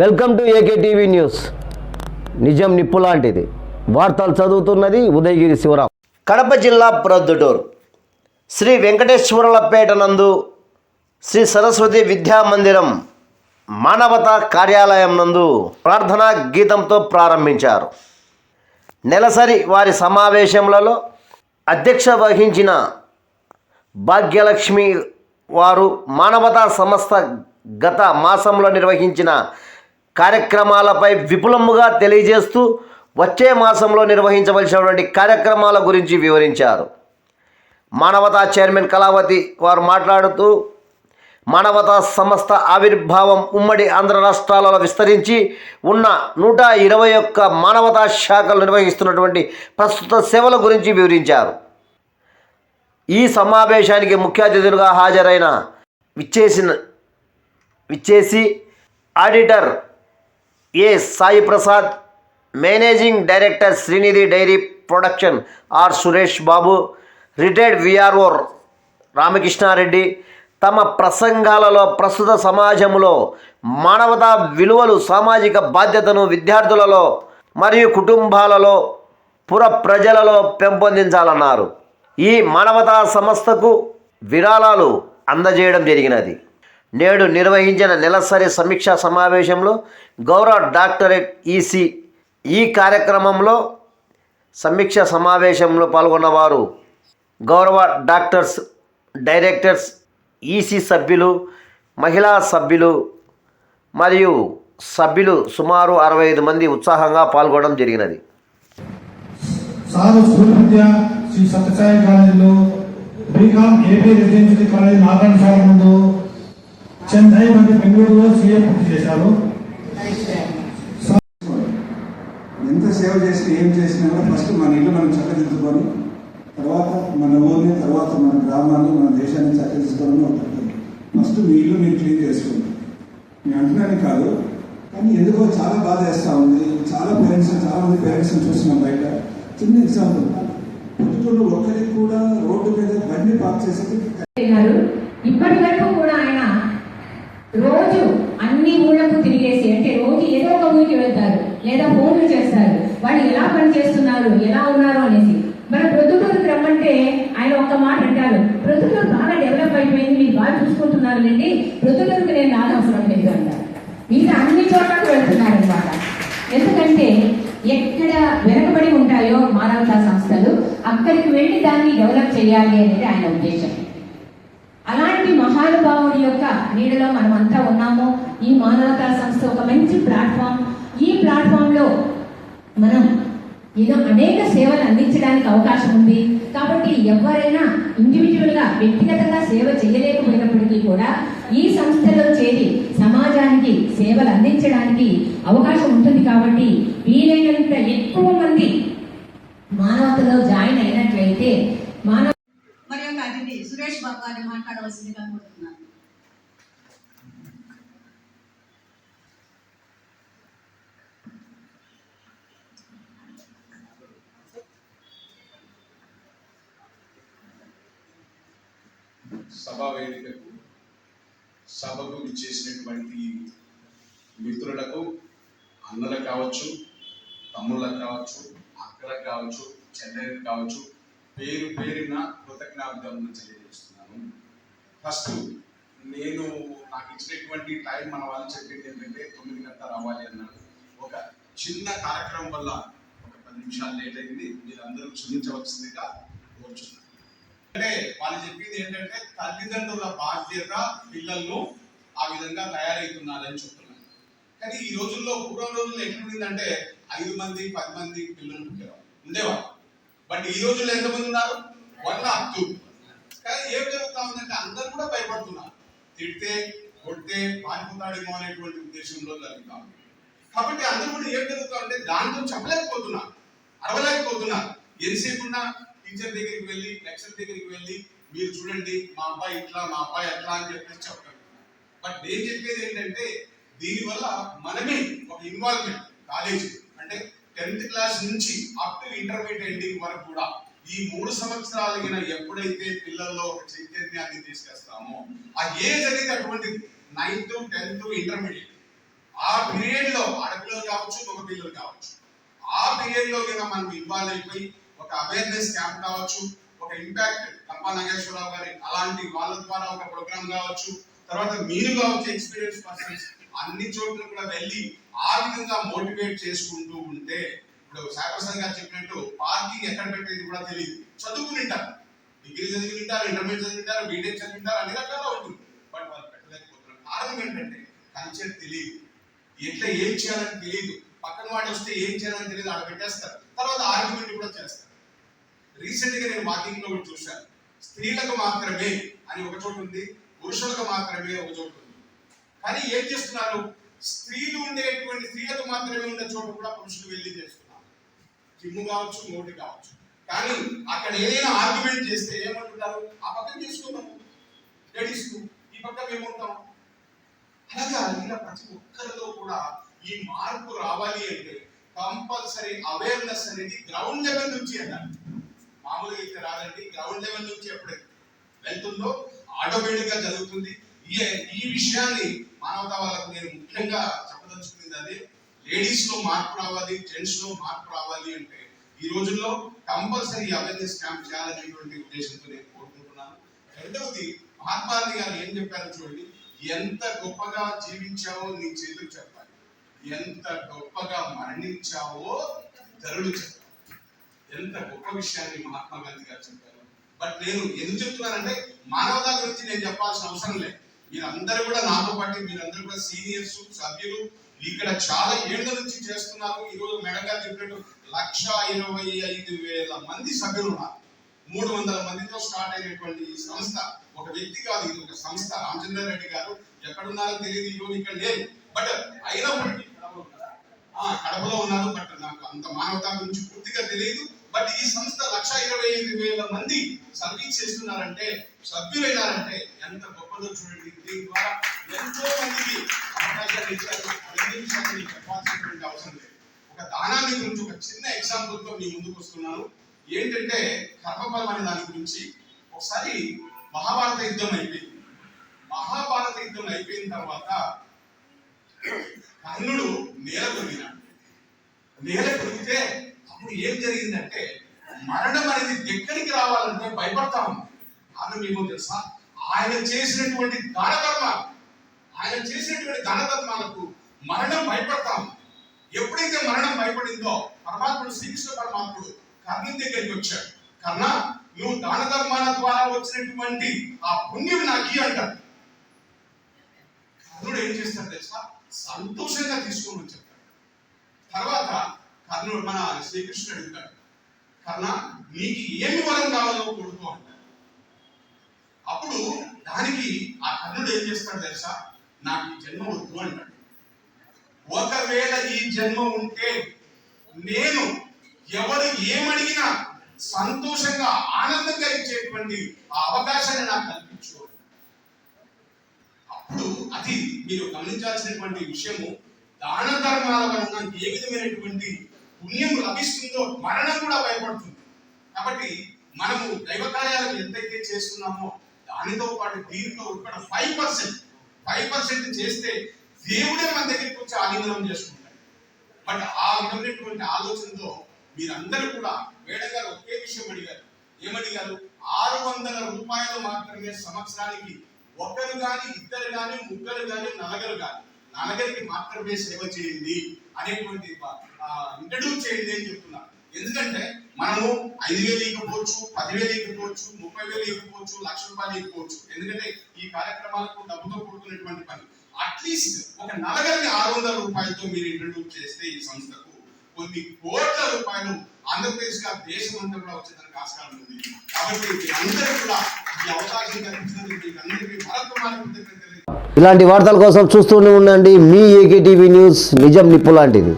Welcome to AK TV news. నిజం నిప్పు లాంటిది. వార్తలు చదువుతున్నది ఉదయగిరి శివరాం. కడప జిల్లా ప్రొద్దుటూరు. శ్రీ వెంకటేశ్వరులపేట నందు శ్రీ సరస్వతి విద్యా మందిరం మానవతా కార్యాలయం నందు ప్రార్థనా గీతంతో ప్రారంభించారు. నెలసరి వారి సమావేశంలో అధ్యక్ష వహించిన భాగ్యలక్ష్మి వారు మానవతా సంస్థ గత మాసంలో నిర్వహించిన కార్యక్రమాలపై విపులముగా తెలియజేస్తూ వచ్చే మాసంలో నిర్వహించవలసినటువంటి కార్యక్రమాల గురించి వివరించారు. మానవతా చైర్మన్ కళావతి వారు మాట్లాడుతూ మానవతా సంస్థ ఆవిర్భావం ఉమ్మడి ఆంధ్ర రాష్ట్రాలలో విస్తరించి ఉన్న నూట ఇరవై ఒక్క మానవతా శాఖలు నిర్వహిస్తున్నటువంటి ప్రస్తుత సేవల గురించి వివరించారు. ఈ సమావేశానికి ముఖ్య అతిథులుగా హాజరైన విచ్చేసిన విచ్చేసి auditor A Sai Prasad managing director Srinidhi dairy production R Suresh Babu retired VRO Ramakrishna Reddy తమ ప్రసంగాలలో ప్రస్తుత సమాజంలో మానవతా విలువలు సామాజిక బాధ్యతను విద్యార్థులలో మరియు కుటుంబాలలో పుర ప్రజలలో పెంపొందించాలన్నారు. ఈ మానవతా సంస్థకు విరాళాలు అందజేయడం జరిగినది. నేడు నిర్వహించిన నెలసరి సమీక్షా సమావేశంలో గౌరవ డాక్టరేట్ ఈసీ ఈ కార్యక్రమంలో సమీక్ష సమావేశంలో పాల్గొన్నవారు గౌరవ డాక్టర్స్ డైరెక్టర్స్ ఈసీ సభ్యులు మహిళా సభ్యులు మరియు సభ్యులు సుమారు అరవై ఐదు మంది ఉత్సాహంగా పాల్గొనడం జరిగినది. స్కూల్ విద్య శ్రీ సత్యసాయి కాలేజీలో BCom AP residential college Narayana sir ముందు చెన్నై మరియు బెంగళూరులో సీఏ పూర్తి చేశారు. ఎంత సేవ చేసినా ఏం చేసినా కూడా ఫస్ట్ మన ఇల్లు మనం చక్కదిద్దుకొని తర్వాత మన ఊరిని తర్వాత మన గ్రామాన్ని మన దేశాన్ని చక్కదిద్దుకోవడం ఉంటుంది ఫస్ట్ మీ ఇల్లు మీరు క్లీన్ చేసుకోండి. నేను అంటున్నాను కాదు కానీ ఎందుకో చాలా బాధ వేస్తూ ఉంది. చాలా పేరెంట్స్ చాలా మంది పేరెంట్స్ని చూస్తున్నాం బయట. చిన్న ఎగ్జాంపుల్ పొద్దుటూరు ఒక్కరికి కూడా రోడ్డు మీద బండి పార్క్ చేసేది గారు ఇప్పటి వరకు కూడా ఆయన రోజు అన్ని ఊళ్ళకు తిరిగేసి అంటే రోజు ఏదో ఒక ఊరికి వెళ్తారు లేదా ఫోన్లు చేస్తారు. వాళ్ళు ఎలా పని చేస్తున్నారు ఎలా ఉన్నారు అనేసి. మన ప్రొద్దుటూరుకు రమ్మంటే ఆయన ఒక్క మాట అంటారు. ప్రొద్దుటూరు బాగా డెవలప్ అయిపోయింది మీరు బాగా చూసుకుంటున్నారు అండి ప్రొద్దుటూరుకి నేను రానవసరం లేదు అంటారు మీరు అన్ని చోట్లకు వెళ్తున్నారు అనమాట ఎందుకంటే ఎక్కడ వెనకబడి ఉంటాయో మానవతా సంస్థలు అక్కడికి వెళ్ళి దాన్ని డెవలప్ చేయాలి అనేది ఆయన ఉద్దేశం. మహానుభావుడి యొక్క నీడలో మనమంతా ఉన్నాము. ఈ మానవతా సంస్థ ఒక మంచి ప్లాట్ఫామ్. ఈ ప్లాట్ఫామ్లో మనం ఏదో అనేక సేవలు అందించడానికి అవకాశం ఉంది. కాబట్టి ఎవరైనా ఇండివిజువల్గా వ్యక్తిగతంగా సేవ చేయలేకపోయినప్పటికీ కూడా ఈ సంస్థలో చేరి సమాజానికి సేవలు అందించడానికి అవకాశం ఉంటుంది కాబట్టి వీలైనంత ఎక్కువ మంది మానవతలో జాయిన్ అయినట్లయితే మానవ మరి యొక్క అతిథి సురేష్ బాబు గారిని మాట్లాడవలసిందిగా కోరుతున్నాను. సభా వేదికకు సభకు ఇచ్చేసినటువంటి మిత్రులకు అన్నలకు కావచ్చు తమ్ముళ్ళకు కావచ్చు అక్కలకు కావచ్చు చెల్లెలకు కావచ్చు పేరు పేరిన కృతజ్ఞాభిధములు తెలియజేస్తున్నాను. ఫస్ట్ నేను నాకు ఇచ్చినటువంటి టైం మన వాళ్ళు చెప్పింది ఏంటంటే తొమ్మిది గంటల రావాలి అన్నాడు. ఒక చిన్న కార్యక్రమం వల్ల ఒక పది నిమిషాలు లేట్ అయింది. మీరందరూ క్షమించవలసిందిగా కోరుచున్నాను. అంటే వాళ్ళు చెప్పింది ఏంటంటే తల్లిదండ్రుల బాధ్యత పిల్లలను ఆ విధంగా తయారవుతున్నారని చెప్తున్నాను. కానీ ఈ రోజుల్లో పూర్వం రోజుల్లో ఎట్లుండిందంటే ఐదు మంది పది మంది పిల్లలు ఉండేవారు ఉండేవారు బట్ ఈ రోజుల్లో ఎంతమంది ఉన్నారు? One or two. కానీ ఏం జరుగుతా ఉందంటే అందరూ కూడా భయపడుతున్నారు. తిడితే కొడితే పారిపోతాడేమో అనేటువంటి ఉద్దేశంలో జరుగుతా ఉంది. కాబట్టి అందరూ కూడా ఏం జరుగుతా ఉంటే దాంతో చెప్పలేకపోతున్నారు. అరవలేకపోతున్నారు ఎంతసేపు టీచర్ దగ్గరికి వెళ్ళి లెక్చర్ దగ్గరికి వెళ్ళి మీరు చూడండి మా అబ్బాయి ఇట్లా మా అబ్బాయి అట్లా అని చెప్పేసి చెప్పారు బట్ నేను చెప్పేది ఏంటంటే దీనివల్ల మనమే ఒక ఇన్వాల్వ్మెంట్ కాలేజ్ అంటే టెన్త్ క్లాస్ నుంచి అప్ టు ఇంటర్మీడియట్ ఎండింగ్ వరకు కూడా ఈ మూడు సంవత్సరాలగిన ఎప్పుడైతే పిల్లల్లో ఒక చైతన్యాన్ని తీసుకొస్తామో ఆ ఏజ్ అనేది అటువంటిది నైన్త్ టెన్త్ ఇంటర్మీడియట్. ఆ పీరియడ్లో ఆడపిల్లలు కావచ్చు ఒక పిల్లలు కావచ్చు. ఆ పీరియడ్లో కనుక మనం ఇన్వాల్వ్ అయిపోయి ఒక అవేర్నెస్ క్యాంప్ కావచ్చు ఒక ఇంపాక్ట్ కంపా నాగేశ్వరరావు గారి అలాంటి వాళ్ళ ద్వారా ఒక ప్రోగ్రామ్ కావచ్చు తర్వాత మీరు కావచ్చు ఎక్స్పీరియన్స్ పర్సన్స్ అన్ని చోట్ల కూడా వెళ్ళి ఆ విధంగా మోటివేట్ చేసుకుంటూ ఉంటే ఇప్పుడు సాగర్ గారు చెప్పినట్టు పార్కింగ్ ఎక్కడ పెట్టేది కూడా తెలియదు చదువుకునింటారు డిగ్రీ చదివి ఇంటర్మీడియట్ చదివి ఉంటారు బీటెక్ చదివి అన్ని రకాల ఉంటుంది. బట్ వాళ్ళు పెట్టలేకపోతున్నారు. కారణం ఏంటంటే కల్చర్ తెలియదు ఎట్లా ఏం చేయాలని తెలియదు పక్కన వాడు వస్తే ఏం చేయాలని తెలియదు ఆడ పెట్టేస్తారు. తర్వాత ఆర్గ్యుమెంట్ కూడా చేస్తారు. రీసెంట్గా నేను వాకింగ్లో కూడా చూశాను. స్త్రీలకు మాత్రమే అని ఒక చోటు ఉంది పురుషులకు మాత్రమే ఒక చోటు ఉంది. కానీ ఏం చేస్తున్నారు? స్త్రీలు ఉండేటువంటి స్త్రీలకు మాత్రమే ఉన్న చోటు కూడా పురుషులు వెళ్ళి చేస్తున్నారు. జిమ్ కావచ్చు నోటి కావచ్చు. కానీ అక్కడ ఏదైనా ఆర్గ్యుమెంట్ చేస్తే ఏమంటున్నారు ఆ పక్కన చేసుకోమను లేడీస్ ఈ పక్క మేము ఉంటాం అలాగా ఇలా ప్రతి ఒక్కరిలో కూడా ఈ మార్పు రావాలి అంటే కంపల్సరీ అవేర్నెస్ అనేది గ్రౌండ్ లెవెల్ నుంచి అన్నారు మామూలుగా అయితే రాదండి గ్రౌండ్ లెవెల్ నుంచి ఎప్పుడైతే వెళ్తుందో ఆటోమేటిక్గా జరుగుతుంది. ఈ ఈ విషయాన్ని మానవతా వాళ్ళకు నేను ముఖ్యంగా చెప్పదలుచుకున్నది అదే. లేడీస్లో మార్పు రావాలి జెంట్స్లో మార్పు రావాలి అంటే ఈ రోజుల్లో కంపల్సరీ అవేర్నెస్ క్యాంప్ చేయాలనేటువంటి ఉద్దేశంతో నేను కోరుకుంటున్నాను. రెండవది మహాత్మా గాంధీ గారు ఏం చెప్పారు చూడండి ఎంత గొప్పగా జీవించావో నీ చేతులు చెప్పాలి. ఎంత గొప్పగా మరణించావో ధరుడు చెప్పాలి. ఎంత గొప్ప విషయాన్ని మహాత్మా గాంధీ గారు చెప్పారు. బట్ నేను ఎందుకు చెప్తున్నానంటే మానవత గురించి నేను చెప్పాల్సిన అవసరం లేదు. మీరందరూ కూడా నాతో పాటు మీరందరూ కూడా సీనియర్స్ సభ్యులు ఇక్కడ చాలా ఏళ్ళ నుంచి చేస్తున్నారు. ఈరోజు రోజు మేడం గారు చెప్పినట్టు లక్ష ఇరవై ఐదు వేల మంది సభ్యులు ఉన్నారు. మూడు వందల మందితో స్టార్ట్ అయినటువంటి ఈ సంస్థ ఒక వ్యక్తి కాదు ఇది ఒక సంస్థ. రామచంద్ర రెడ్డి గారు ఎక్కడున్నారో తెలియదు ఈరోజు ఇక్కడ లేదు బట్ అయినప్పటికీ కడపలో ఉన్నారు బట్ నాకు అంత మానవత గురించి పూర్తిగా తెలియదు. బట్ ఈ సంస్థ లక్ష ఇరవై ఐదు వేల మంది సర్వీస్ చేస్తున్నారంటే సభ్యులైనారంటే ఎంత గొప్పదో చూడండి. దీని ద్వారా ఎంతో మందికి అవకాశాలు ఇచ్చారు. అన్ని చెప్పాల్సినటువంటి అవసరం లేదు. ఒక దానాన్ని గురించి ఒక చిన్న ఎగ్జాంపుల్తో మీ ముందుకు వస్తున్నాను. ఏంటంటే కర్మఫలం అనే దాని గురించి ఒకసారి మహాభారత యుద్ధం అయిపోయింది. మహాభారత యుద్ధం అయిపోయిన తర్వాత కర్ణుడు నేల కొరిగినాడు నేల కొరిగితే జరిగిందంటే మరణం అనేది దగ్గరికి రావాలంటే భయపడతాము ఆమె ఏమో తెలుసా? ఆయన చేసినటువంటి దానధర్మ ఆయన చేసినటువంటి దానధర్మాలకు మరణం భయపడతాము ఎప్పుడైతే మరణం భయపడిందో పరమాత్ముడు శ్రీకృష్ణ పరమాత్ముడు కర్ణం దగ్గరికి వచ్చాడు. కర్ణ నువ్వు దాన ధర్మాల ద్వారా వచ్చినటువంటి ఆ పుణ్యం నాకు అంటాడు. కర్ణుడు ఏం చేస్తాడు తెలుసా? సంతోషంగా తీసుకొని వచ్చాడు. అర్జును మన శ్రీకృష్ణుడు అడుగుతాడు కర్ణ నీకు ఏమి వరం కావాలో కొడుకు అంటాడు. అప్పుడు దానికి ఆ కర్ణుడు ఏం చేస్తాడు తెలుసా? నాకు ఈ జన్మ వద్దు అంటాడు. ఒకవేళ ఈ జన్మ ఉంటే నేను ఎవరు ఏమడిగినా సంతోషంగా ఆనందంగా ఇచ్చేటువంటి ఆ అవకాశాన్ని నాకు కల్పించు అప్పుడు అది మీరు గమనించాల్సినటువంటి విషయము దాన ధర్మాల వలన ఏ విధమైనటువంటి పుణ్యం లభిస్తుందో మరణం కూడా భయపడుతుంది. కాబట్టి మనము దైవ కార్యాలను ఎంతైతే చేస్తున్నామో దానితో పాటు దీనితో ఇక్కడ ఫైవ్ పర్సెంట్ ఫైవ్ పర్సెంట్ చేస్తే దేవుడే మన దగ్గరికి వచ్చి ఆలింగనం చేసుకుంటాడు. బట్ ఆ విధమైనటువంటి ఆలోచనతో మీరందరూ కూడా వేడగారు గారు ఒకే విషయం అడిగారు. ఏమడిగారు? ఆరు వందల రూపాయలు మాత్రమే సంవత్సరానికి ఒకరు కానీ ఇద్దరు కానీ ముగ్గురు కానీ నలుగురు కానీ నాన్నగారికి మాత్రమే సేవ చేయండి అనేటువంటి ఇంట్రడ్యూస్ చేయండి అని చెప్తున్నారు ఎందుకంటే మనము ఐదు వేలు ఇవ్వకపోవచ్చు పదివేలు ఇవ్వకపోవచ్చు ముప్పై వేలు ఇవ్వకపోవచ్చు లక్ష రూపాయలు ఇవ్వకపోవచ్చు. ఎందుకంటే ఈ కార్యక్రమాలకు డబ్బుతో కూడుకున్నటువంటి పని. అట్లీస్ట్ ఒక నలగరిని ఆరు వందల రూపాయలతో మీరు ఇంట్రడ్యూస్ చేస్తే ఈ సంస్థకు కొన్ని కోట్ల రూపాయలు ఆంధ్రప్రదేశ్గా దేశం అంతా కూడా వచ్చేదానికి ఆస్కారం ఉంది. కాబట్టి అందరూ కూడా ఈ అవకాశం కల్పించినందుకు మీకు అందరికీ మరొక ఇలాంటి వార్తల కోసం చూస్తూనే ఉండండి. మీ ఏకే టీవీ న్యూస్ నిజం నిప్పు లాంటిది.